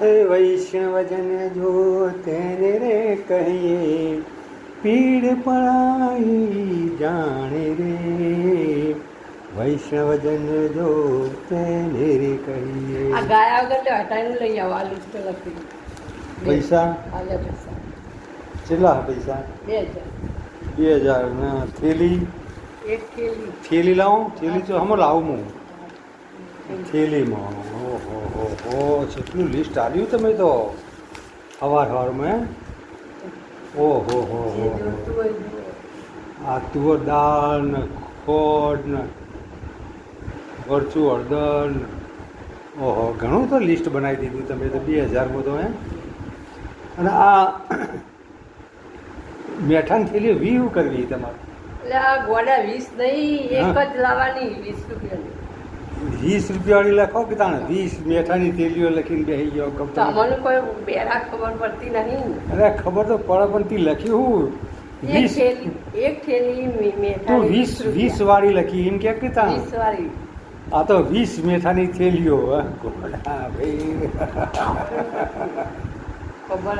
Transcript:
વૈષ્ણવજન જો તેને રે કહીએ પીડ પડાઈ જાણે રે. વૈષ્ણવજન જો તેને રે કહીએ. આ ગાયા વગર તો હટાઈને લઈ આવો આ લિસ્ટ લખી પૈસા? આલે પૈસા. કેટલા પૈસા? બે હજાર. બે હજાર. ને થેલી? એક થેલી. થેલી લાવું થેલી તો હમણાં લાવું હું. થેલીમાં. ઓહો કેટલું લિસ્ટ આવ્યું તમે તો સવાર સવારમાં ઓહો હો હો. આ તુવર દાળ ને ખોડ ને મરચું હળદર ઓહો ઘણું તો લિસ્ટ બનાવી દીધું તમે તો બે હજારમાં તો હે અને આ મેઠાની થેલી વીવ કરવી તમારે? એટલે આ ગોડા વીસ નહીં એક જ લાવવાની વીસ રૂપિયાની. વીસ રૂપિયાવાળી લખો કે તાણે વીસ મેઠાની થેલીઓ લખીને બેસી ગયો તો કંપની અમને કોઈ બેરા ખબર પડતી નહીં. અરે ખબર તો પડે પણ તી લખ્યું હું? વીસ? એક થેલી મેઠા તો વીસ વીસ વાળી લખી એમ કે કે તાણે? વીસ વાળી આ તો વીસ મેઠાની થેલીઓ હે. ભાઈ. ખબર.